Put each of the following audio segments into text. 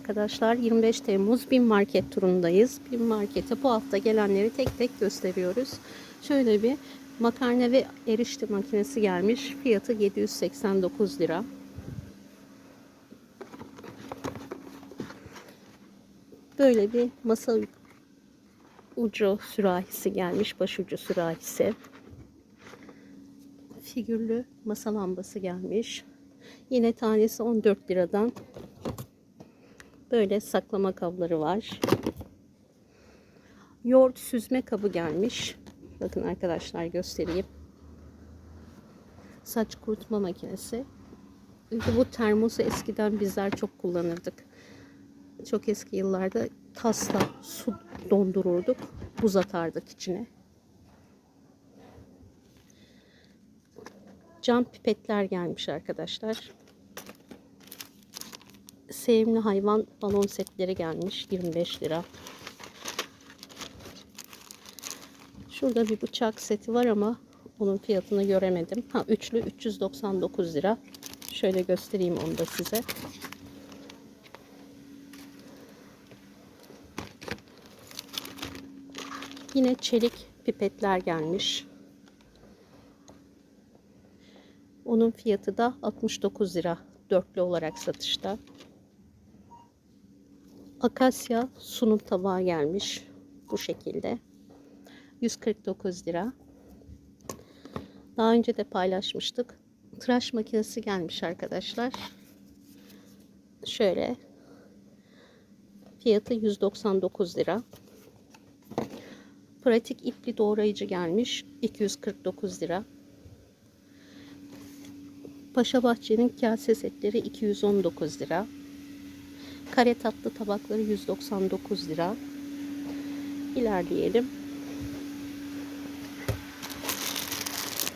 Arkadaşlar 25 Temmuz BİM Market turundayız. BİM Market'e bu hafta gelenleri tek tek gösteriyoruz. Şöyle bir makarna ve erişte makinesi gelmiş. Fiyatı 789 lira. Böyle bir masa ucu sürahisi gelmiş. Başucu sürahisi. Figürlü masa lambası gelmiş. Yine tanesi 14 liradan Böyle saklama kabları var. Yoğurt süzme kabı gelmiş. Bakın arkadaşlar göstereyim. Saç kurutma makinesi. Bu termosu eskiden bizler çok kullanırdık. Çok eski yıllarda tasla su dondururduk. Buz atardık içine. Cam pipetler gelmiş arkadaşlar sevimli hayvan balon setleri gelmiş 25 lira. Şurada bir bıçak seti var ama onun fiyatını göremedim. Ha üçlü 399 lira. Şöyle göstereyim onu da size. Yine çelik pipetler gelmiş. Onun fiyatı da 69 lira. Dörtlü olarak satışta. Akasya sunum tabağı gelmiş. Bu şekilde. 149 lira. Daha önce de paylaşmıştık. Tıraş makinesi gelmiş arkadaşlar. Şöyle. Fiyatı 199 lira. Pratik ipli doğrayıcı gelmiş. 249 lira. Paşa Bahçe'nin kase setleri 219 lira. Kare tatlı tabakları 199 lira. İlerleyelim.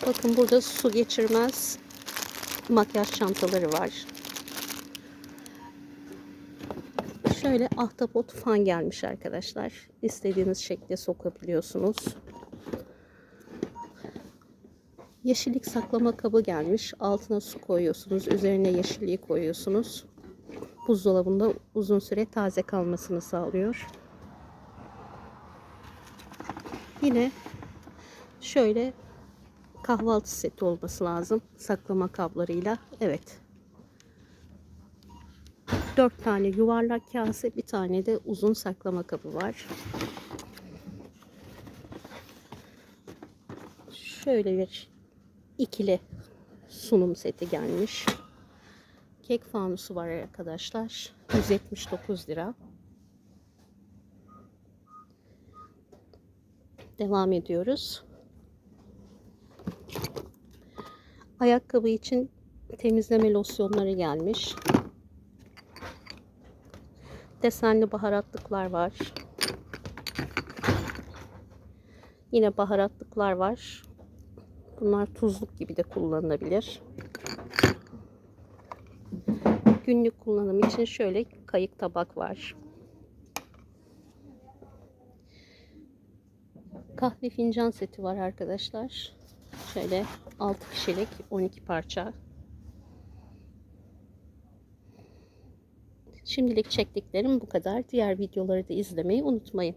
Bakın burada su geçirmez makyaj çantaları var. Şöyle ahtapot fan gelmiş arkadaşlar. İstediğiniz şekilde sokabiliyorsunuz. Yeşillik saklama kabı gelmiş. Altına su koyuyorsunuz. Üzerine yeşilliği koyuyorsunuz buzdolabında uzun süre taze kalmasını sağlıyor. Yine şöyle kahvaltı seti olması lazım. Saklama kablarıyla. Evet. 4 tane yuvarlak kase, bir tane de uzun saklama kabı var. Şöyle bir ikili sunum seti gelmiş. Kek fanusu var arkadaşlar. 179 lira. Devam ediyoruz. Ayakkabı için temizleme losyonları gelmiş. Desenli baharatlıklar var. Yine baharatlıklar var. Bunlar tuzluk gibi de kullanılabilir günlük kullanım için şöyle kayık tabak var. Kahve fincan seti var arkadaşlar. Şöyle 6 kişilik 12 parça. Şimdilik çektiklerim bu kadar. Diğer videoları da izlemeyi unutmayın.